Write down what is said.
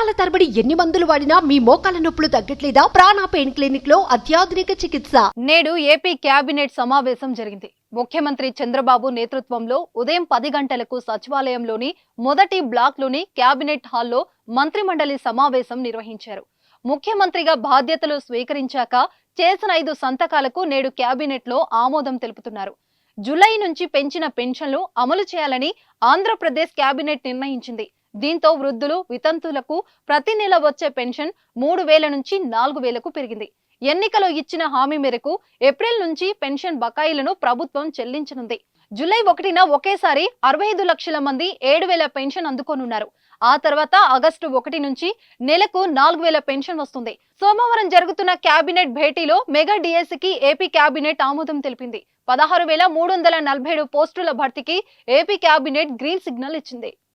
సంవత్సరాల తరబడి ఎన్ని మందులు వాడినా మీ మోకాల నొప్పులు తగ్గట్లేదా? ప్రాణ పెయిన్ క్లినిక్లో అత్యాధునిక చికిత్స. నేడు ఏపీ కేబినెట్ సమావేశం జరిగింది. ముఖ్యమంత్రి చంద్రబాబు నేతృత్వంలో ఉదయం పది గంటలకు సచివాలయంలోని మొదటి బ్లాక్లోని కేబినెట్ హాల్లో మంత్రిమండలి సమావేశం నిర్వహించారు. ముఖ్యమంత్రిగా బాధ్యతలు స్వీకరించాక చేసిన ఐదు సంతకాలకు నేడు కేబినెట్లో ఆమోదం తెలుపుతున్నారు. జులై నుంచి పెంచిన పెన్షన్లు అమలు చేయాలని ఆంధ్రప్రదేశ్ కేబినెట్ నిర్ణయించింది. దీంతో వృద్ధులు వితంతులకు ప్రతి నెల వచ్చే పెన్షన్ మూడు వేల నుంచి నాలుగు వేలకు పెరిగింది. ఎన్నికలో ఇచ్చిన హామీ మేరకు ఏప్రిల్ నుంచి పెన్షన్ బకాయిలను ప్రభుత్వం చెల్లించనుంది. జూలై ఒకటిన ఒకేసారి అరవై ఐదు లక్షల మంది ఏడు వేల పెన్షన్ అందుకోనున్నారు. ఆ తర్వాత ఆగస్టు ఒకటి నుంచి నెలకు నాలుగు వేల పెన్షన్ వస్తుంది. సోమవారం జరుగుతున్న కేబినెట్ భేటీలో మెగా డిఎస్సికి ఏపీ కేబినెట్ ఆమోదం తెలిపింది. పదహారు వేల మూడు వందల నలభై ఏడు పోస్టుల భర్తీకి ఏపీ కేబినెట్ గ్రీన్ సిగ్నల్ ఇచ్చింది.